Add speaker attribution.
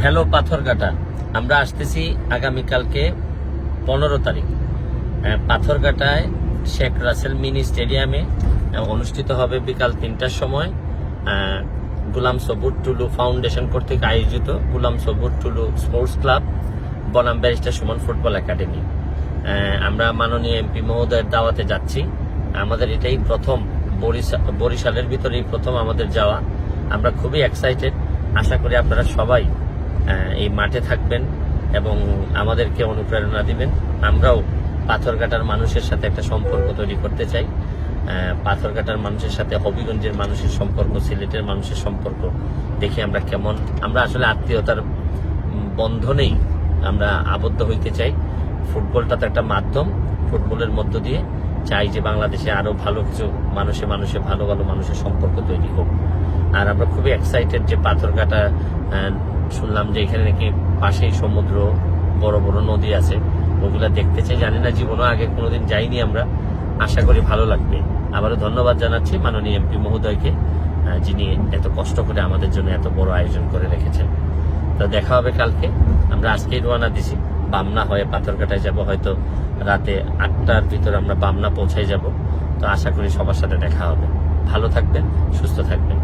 Speaker 1: Hello Patharghata. আমরা আসতেছি আগামীকালকে পনেরো তারিখ। আহ, পাথরঘাটায় শেখ রাসেল মিনি স্টেডিয়ামে অনুষ্ঠিত হবে বিকাল তিনটার সময়। গুলাম সবুর টুলু ফাউন্ডেশন কর্তৃক আয়োজিত গুলাম সবুর টুলু স্পোর্টস ক্লাব বনাম ব্যারিস্টার সুমন ফুটবল একাডেমি। আমরা মাননীয় এমপি মহোদয়ের দাওয়াতে যাচ্ছি। আমাদের এটাই প্রথম বরিশা- বরিশালের ভিতরেই প্রথম আমাদের যাওয়া। আমরা খুবই এক্সাইটেড আশা করি আপনারা সবাই এই মাঠে থাকবেন এবং আমাদেরকে অনুপ্রেরণা দিবেন। আমরাও পাথরঘাটার মানুষের সাথে একটা সম্পর্ক তৈরি করতে চাই। পাথর পাথরঘাটার মানুষের সাথে হবিগঞ্জের মানুষের সম্পর্ক সিলেটের মানুষের সম্পর্ক দেখি আমরা কেমন। আমরা আসলে আত্মীয়তার বন্ধনেই আমরা আবদ্ধ হইতে চাই। ফুটবলটা তো একটা মাধ্যম। ফুটবলের মধ্য দিয়ে চাই যে বাংলাদেশে আরও ভালো কিছু মানুষে মানুষে ভালো ভালো মানুষের সম্পর্ক তৈরি হোক। আর আমরা খুবই এক্সাইটেড যে পাথরঘাটা আহ, শুনলাম যে এখানে নাকি পাশেই সমুদ্র, বড় বড় নদী আছে। ওগুলা দেখতে চাই, জানি না জীবনও আগে কোনোদিন যাইনি আমরা। আশা করি ভালো লাগবে। আবারও ধন্যবাদ জানাচ্ছি মাননীয় এমপি মহোদয়কে যিনি এত কষ্ট করে আমাদের জন্য এত বড় আয়োজন করে রেখেছেন। তো দেখা হবে কালকে। আমরা আজকেই রোয়ানা দিছি। বামনা হয়ে পাথরঘাটায় যাব, হয়তো রাতে আটটার ভিতর আমরা বামনা পৌঁছাই যাব। তো আশা করি সবার সাথে দেখা হবে। ভালো থাকবেন, সুস্থ থাকবেন।